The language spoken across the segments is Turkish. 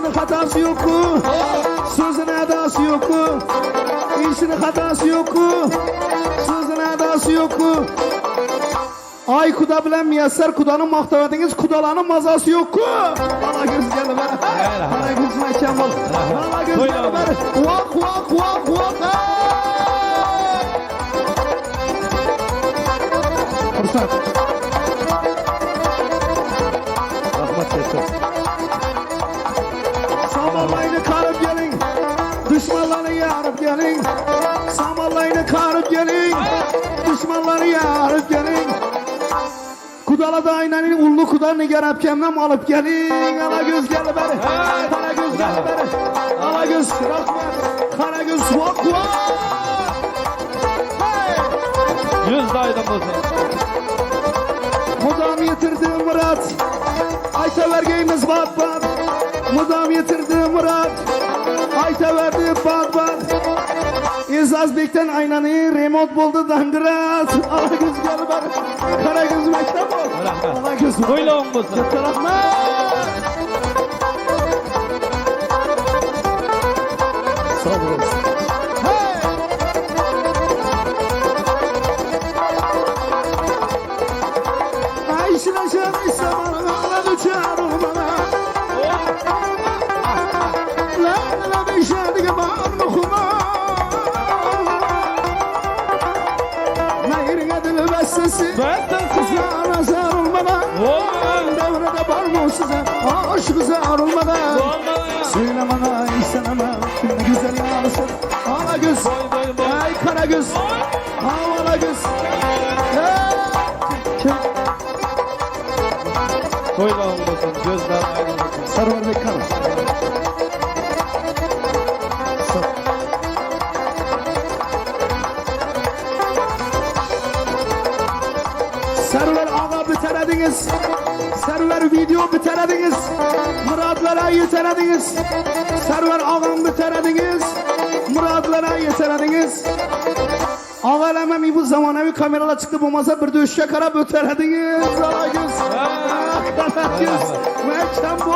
İşinin hatası yok mu? Sözün edası yok mu? İşinin hatası yok mu? Sözün edası yok mu? Ay kuda bilen Miyassar kudanın mahtavediniz kudalanın mazası yok mu? Bana göz geldi bana. Bana göz mekan bol. Bana göz geldi bana. Vak vak vak vak. Gelin. Samallayını karıp gelin. Düşmanları yarıp gelin. Kudala da aynanin ullu kudanı gerap kemnem alıp gelin. Ala göz geldi beri. Kara göz geldi beri. Ala göz rahmet. Kara göz vak vak. Yüz daydım. Mudam yitirdi Murat Ayta vergeyimiz bat bat Mudam yitirdi Murat Ayta verdi bat bat İzaz Bek'ten aynanı remont buldu dandırat Ala göz gel bak Kara göz mektep ol Rahmet. Ala göz Böyle olmasın. Rahmet Aşk sarılmadan Olmadı. Söyle bana istemem Ne güzel yansın Ala göz Boy boy boy. Ay kara göz Havala göz! Böyle olmasın. Gözler aydınlasın. Video bitirdiniz. Muratlara yitirdiniz. Server ağam bitirdiniz. Muratlara yitirdiniz. Ağalemem bu zamanevi kameralar çıktı bu masa bir döşe kara bitirdiniz. Ala göz. Ah, Ala göz. Mekan bu.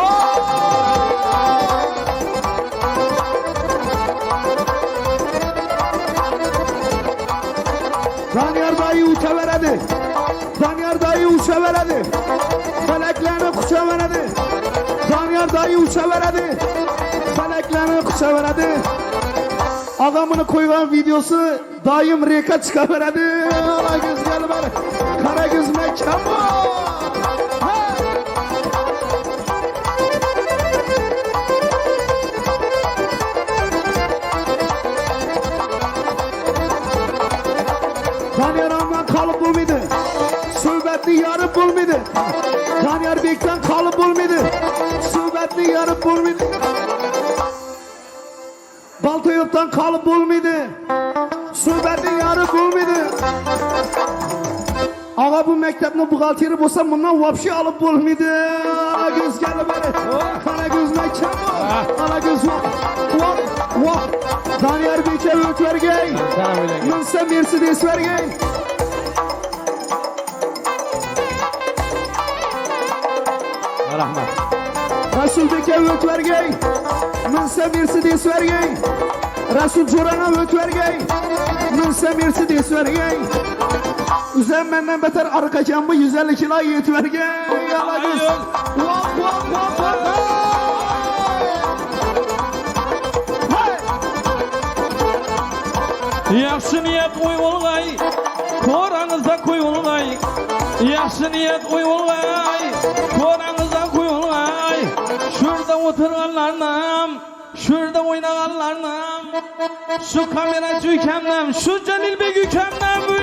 Danyar dayı uça veredi. Danyar dayı uça veredi. Veredi. Feleklerini kuşa veredi. Adamını koyulan videosu dayım reka çıka veredi. Ala göz gel bari. Kara göz mekan bu. Hey! Danyar amdan kalıp bulmaydı. Söhbetli yarıp bulmaydı. Danyar Bek'ten kalıp bulmaydı. Söhbetli yarıp bulmaydı. Baltoyop'tan kalıp bulmaydı. Söhbetli yarıp bulmaydı. Ağa bu mektepni buğaltiri bolsa bundan vapşi alıp bulmaydı. Ala göz geldi beri. Kara göz mektep bu. Ala göz vap. Vap. Vap. Danyar Bek'e öt vergey. Sana böyle gel. Mınsa Mercedes vergey. Rahmat. Rasul Bek'e öt vergey. Mınsa Mercedes vergey. Rasul Coran'a öt vergey. Mınsa Mercedes vergey. Üzen benden beter arkacan bu 150 kilo yet vergey. Yala göz. Vak vak vak vak. Hey! Hey! Yaxşı niyet uygulay, Koranıza koyulay. Yaxşı niyet uygulay, Koranıza koyulay. Mathur আল্লাহর নাম সূর্য মৈনা আল্লাহর নাম। সুখামেরা জুই খাম নাম সূর্য নীল বেগি খাম নাম।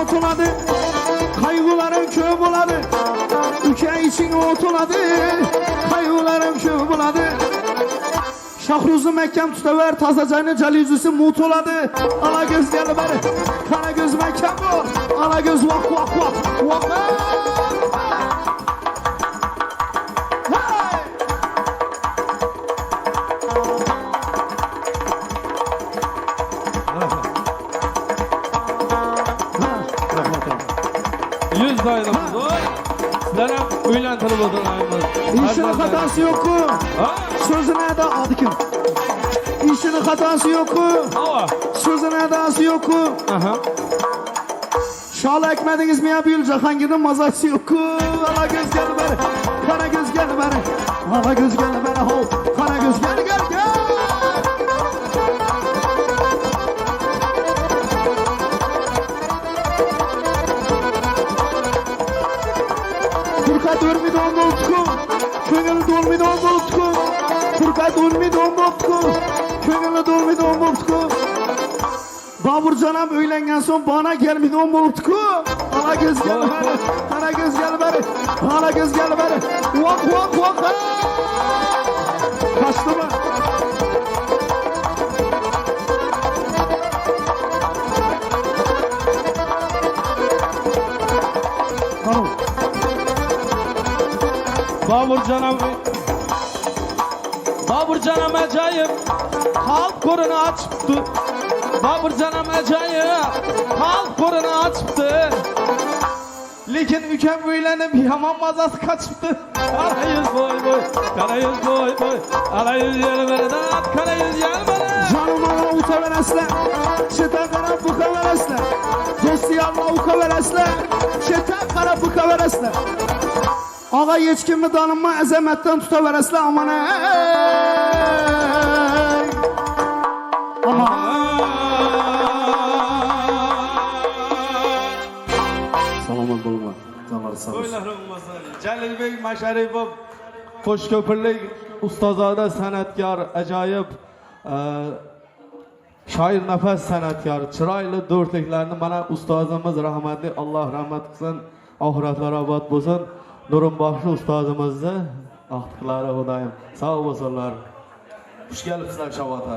İçin otuladı, kaygılarım buladı. Ülke için otuladı, kaygılarım köy buladı. Şahruzu məhkəm tutaver, tazacayını cəliyüzüsü mut oladı. Ala göz gəli bəri, qara göz məhkəm bu. Ala göz vak vak vak, vak. Yüz dairemiz var. Sizler hem uylantirip oturmayımız. İşinin hatası yok ku. Sözüne de adı kim? İşinin hatası yok ku. Sözüne de ası yok ku. Aha. Şal ekmediniz mi ya bir Cahangir'in mazası yok ku. Ala göz gel beri. Kara göz gel beri. Ala göz gel beri. Ho. Kara göz gel gel gel. Durmi utku. Turka durmi dondu utku. Köngül dolmi dondu utku. Babur canam öylengen son bana gelmedi o multku. Ana göz gel beri. Ana göz gel beri. Ana göz gel beri. Vak vak vak. Kaçtı mı? Babur canım. Babur canım acayip. Halk korunu açıptı. Babur canım acayip. Halk korunu açıptı. Lekin ülkem böylenip yaman mazası kaçıptı. Kara yüz boy boy. Kara yüz boy boy. Kara yüz yel vereden. Kara yüz yel vereden. Canım ana uta veresle. Şetan kara buka veresle. Dostu Allah uka veresle. Şetan kara buka veresle. Ağa yetkinmi danınma əzəmətdən tuta verəslə aman ey. Aman. Salamat bulma. Canlar sağ olsun. Celil Bey Maşaripov Qo'shko'pirlik ustozada san'atkor ajoyib e, shoir nafas san'atkor chiroyli do'rtliklarni mana ustozimiz rahmatli Alloh rahmat qilsin oxiratlari obod bo'lsin Nurimboshi ustozimizni baxtlari xudoyim sog' bo'lsinlar xush kelibsizlar shabota